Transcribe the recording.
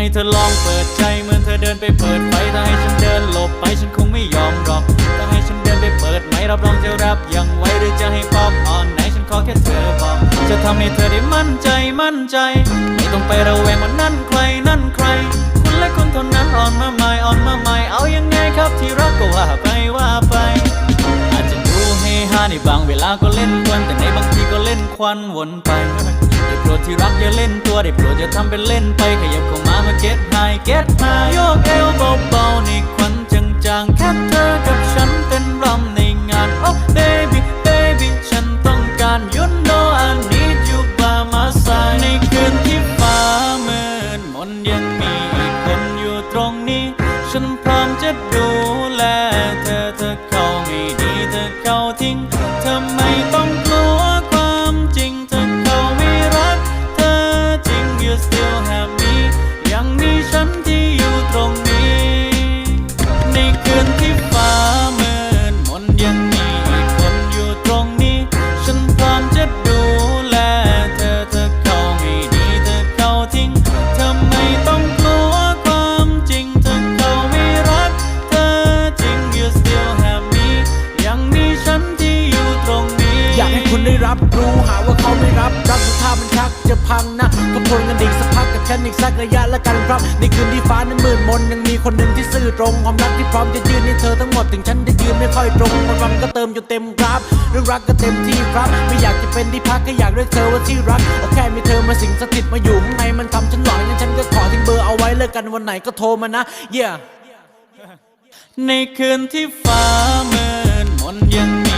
ให้เธอลองเปิดใจเหมือนเธอเดินไปเปิดไฟถ้าให้ฉันเดินหลบไปฉันคงไม่ยอมรอกถ้าให้ฉันเดินไปเปิดไหนรับรองจะรับยังไวหรือจะให้ป๊อปออนไหนฉันขอแค่เธอบอกจะทำให้เธอได้มั่นใจมั่นใจ ไม่ต้องไประแวงว่านั่นใครนั่นใครคุณและคุณเท่านั้นอ่อนมาใหม่อ่อนมาใหม่เอายังไงครับที่รักก็ว่าไปว่าไป อาจจะดูเฮฮาในบางเวลาก็เล่นกวนแต่ในบางทีก็ ควันวนไปได้โปรดที่รักอย่าเล่นตัวได้โปรดอย่าทำเป็นเล่นไปขยับเข้ามามาเก็ตไฮเก็ตไฮโยกเอวเบาๆในควันจางๆแค่เธอกับฉันเต้นรำในงานโอ้ baby baby ฉันต้องการ you know I need you by my side ในคืนที่ฟ้ามืดมนยังมีอีกคนอยู่ตรงนี้ ฉันพร้อมจะดูแลเธอเธอเข้าไม่ดีเธอเข้าทิ้ง รับรักสุดท้ายมันชักจะพังนะก็ทนกันอีกสักพักกับฉันอีกสักระยะละกันครับในคืนที่ฟ้านั้นมืดมนยังมีคนหนึ่งที่ซื่อตรงความรักที่พร้อมจะยืนให้เธอทั้งหมดถึงฉันจะยืนไม่ค่อยตรงควันวันก็เติมจนเต็มกราฟเรื่องรักก็เต็มที่ครับ ไม่อยากจะเป็นที่พักก็อยากเรียกเธอว่าที่รักเอาแค่มีเธอมาสิงสถิตมาอยู่ข้างในมันทำฉันหลอนงั้นฉันก็ขอทิ้งเบอร์เอาไว้เลิกกันวันไหนก็โทรมานะ yeah ในคืนที่ฟ้ามืดมนยังม